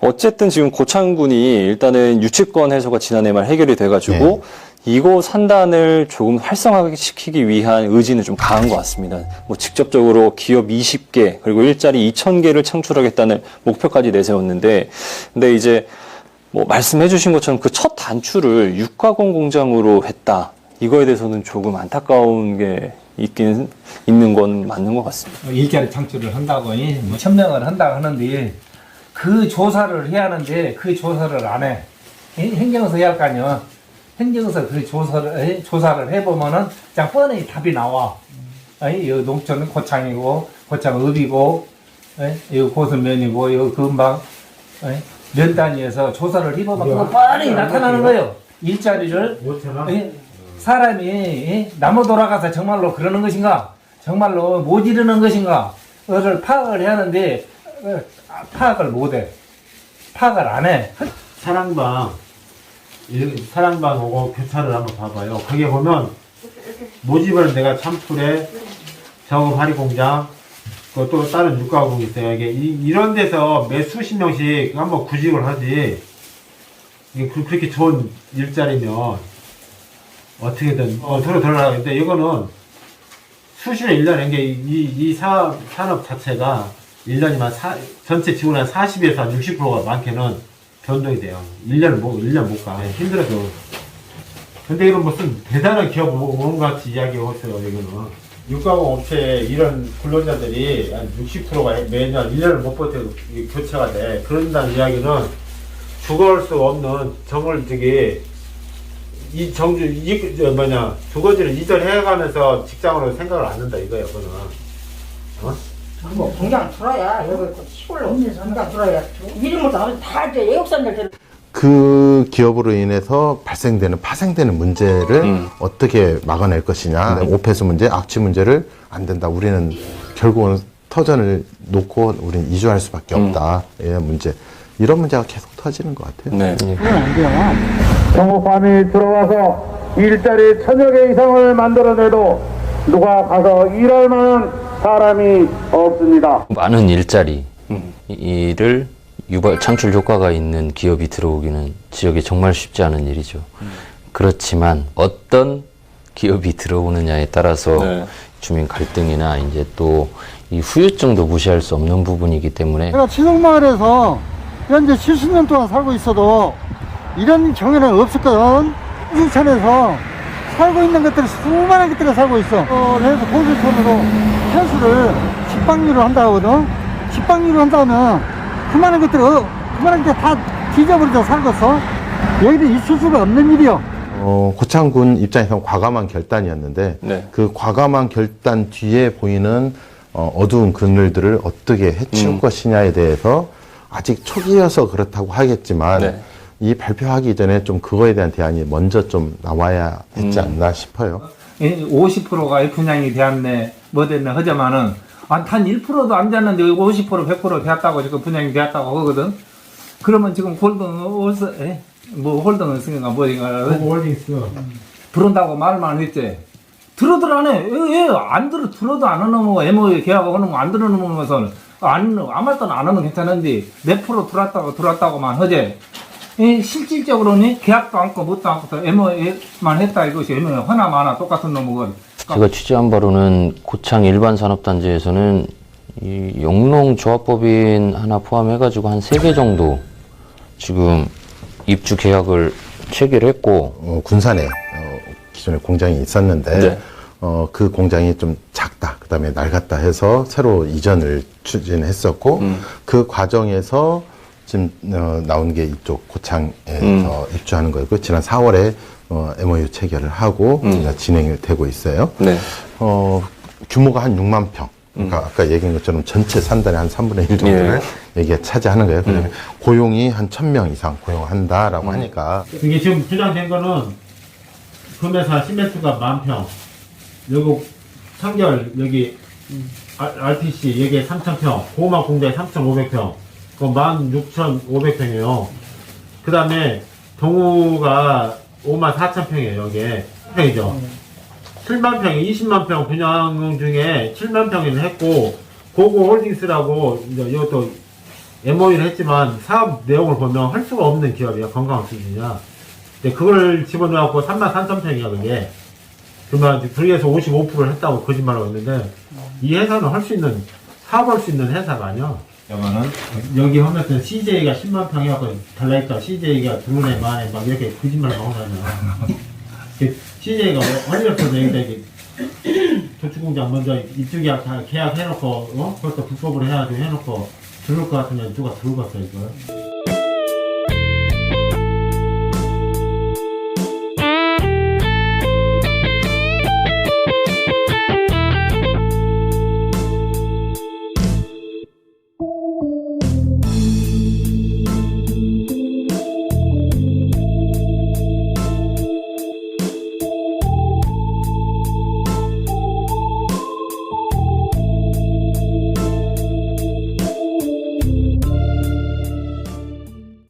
어쨌든 지금 고창군이 일단은 유치권 해소가 지난해 말 해결이 돼가지고 네. 이곳 산단을 조금 활성화시키기 위한 의지는 좀 강한 것 같습니다. 뭐 직접적으로 기업 20개 그리고 일자리 2,000개를 창출하겠다는 목표까지 내세웠는데, 근데 이제 뭐 말씀해주신 것처럼 그 첫 단추를 육가공 공장으로 했다. 이거에 대해서는 조금 안타까운 게 있긴 있는 건 맞는 것 같습니다. 뭐 일자리 창출을 한다고 이, 뭐 천명을 한다고 하는데 그 조사를 해야 하는데 그 조사를 안 해. 이 행정에서 해야 할거 아니야. 행정에서 그 조사를 에? 조사를 해보면은 그냥 뻔히 답이 나와. 아니, 여기 농촌은 고창이고 고창 읍이고 에? 여기 고선면이고 여기 금방 에? 면 단위에서 조사를 해보면 그거 뻔히 나타나는 거예요. 일자리를 예? 사람이 예? 나무 돌아가서 정말로 그러는 것인가? 정말로 못 이루는 것인가? 그를 파악을 해야 하는데 파악을 못해. 파악을 안 해. 사랑방 일- 사랑방 오고 교차를 한번 봐봐요. 거기 에 보면 모집을 내가 참풀에 작업 하리 공장 그또 다른 육가공 있어요. 이게 이, 런 데서 매 수십 명씩 한번 구직을 하지. 이게 그, 그렇게 좋은 일자리면 어떻게든 어, 들어 들어가는데 이거는 수시로 1년에 이게 이, 이 사, 산업 자체가 1년이면 사, 전체 지원의 40에서 한 60%가 많게는 변동이 돼요. 1년을 못, 1년 못 가. 네, 힘들어서. 근데 이건 무슨 대단한 기업 온 같이 이야기하고 있어요, 이거는. 육가공 업체에 이런 근로자들이 한 60%가 매년 1년을 못 이게 교체가 돼. 그런다는 이야기는 죽을 수 없는 정을 저기 이 정주 이저 뭐냐 주거지를 이전해가면서 직장으로 생각을 안 한다 이거야 그거는 뭐 공장 들어야 여기 그 시골로 공장 들어야 이름부터 하면 다 이제 애국산들 들그 기업으로 인해서 발생되는 파생되는 문제를 음. 어떻게 막아낼 것이냐 오페스 문제, 악취 문제를 안 된다. 우리는 결국은 터전을 놓고 우리는 이주할 수밖에 없다. 예, 문제 이런 문제가 계속 터지는 것 같아요. 네. 정오팜이 들어와서 일자리 천여 개 이상을 만들어내도 누가 가서 일할 만한 사람이 없습니다. 많은 일자리 이를 유발 창출 효과가 있는 기업이 들어오기는 지역에 정말 쉽지 않은 일이죠. 그렇지만 어떤 기업이 들어오느냐에 따라서 네. 주민 갈등이나 이제 또 이 후유증도 무시할 수 없는 부분이기 때문에 제가 치동마을에서 현재 70년 동안 살고 있어도 이런 경우는 없었거든. 인천에서 살고 있는 것들이 수많은 것들이 살고 있어. 어, 그래서 고객선으로 현수를 직방류로 한다 하거든. 직방류로 한다면 그 많은 것들이, 어, 그 많은 게 다 뒤져버려서 살겠어. 여기는 있을 수가 없는 일이요. 어, 고창군 입장에서 과감한 결단이었는데 네. 그 과감한 결단 뒤에 보이는 어, 어두운 그늘들을 어떻게 해치울 음. 것이냐에 대해서 아직 초기여서 그렇다고 하겠지만 네. 이 발표하기 전에 좀 그거에 대한 대안이 먼저 좀 나와야 했지 음. 않나 싶어요. 50%가 F분양이 되었네, 뭐 됐네 하자마는 한 1%도 안 됐는데 50% 100% 되었다고 지금 분양이 되었다고 하거든. 그러면 지금 홀등 어디서 에? 뭐 홀등을 쓰니까 뭐인가 홀딩스 들은다고 말만 했지. 들어들 안 해. 예, 예, 안 들어, 들어도 안 하는 뭐, MOU 계약하는 거안 들어놓으면서, 안, 아무 말도 안 하면 괜찮은데, 몇 프로 들어왔다고, 들어왔다고만 하지. 예, 실질적으로는 계약도 않고, 뭣도 않고, MOU만 했다 이것이 MOU 하나 마나 똑같은 놈이건. 제가 취재한 바로는 고창 일반 산업단지에서는 이 영농 조합법인 하나 포함해가지고 한 세 개 정도 지금 입주 계약을 체결 했고 어, 군산에 어, 기존에 공장이 있었는데 네. 어, 그 공장이 좀 작다. 그 다음에 낡았다 해서 새로 이전을 추진했었고 음. 그 과정에서 지금 어, 나온 게 이쪽 고창에서 음. 입주하는 거였고 지난 4월에 어, MOU 체결을 하고 음. 진행이 되고 있어요. 네. 어, 규모가 한 6만 평. 그러니까 아까 얘기한 것처럼 전체 산단의 한 3분의 1 정도를 여기에 차지하는 거예요. 그다음에 고용이 한 1000명 이상 고용한다라고 하니까 이게 지금 주장된 거는 금에서 시멘트가 만 평, 여기 청결 여기 알- RPC 여기 3천 평, 고만 공장에 3,500평, 그 16,500평이에요. 그 다음에 동우가 5만 4천 평이에요. 여기에 평이죠. 7만 평이 20만 평 분양 중에 7만 평이는 했고 고고 홀딩스라고 이제 이것도 MOU를 했지만 사업 내용을 보면 할 수가 없는 기업이야 건강한 수준이야 근데 그걸 집어넣어갖고 3만 3천 평이야 그게 이제 불에서 55%를 했다고 거짓말하고 있는데 이 회사는 할 수 있는 사업할 수 있는 회사가 아니야 여기는 여기 하면서 CJ가 10만 평이갖고 달라니까 CJ가 들어오네 만에 막 이렇게 거짓말 하고 다녀. CJ가 어디서부터 여기다 이게 도축공장 먼저 다 계약해놓고 어? 그것도 불법으로 해가지고 해놓고 들어올 것 같으면 누가 들어갔어 이걸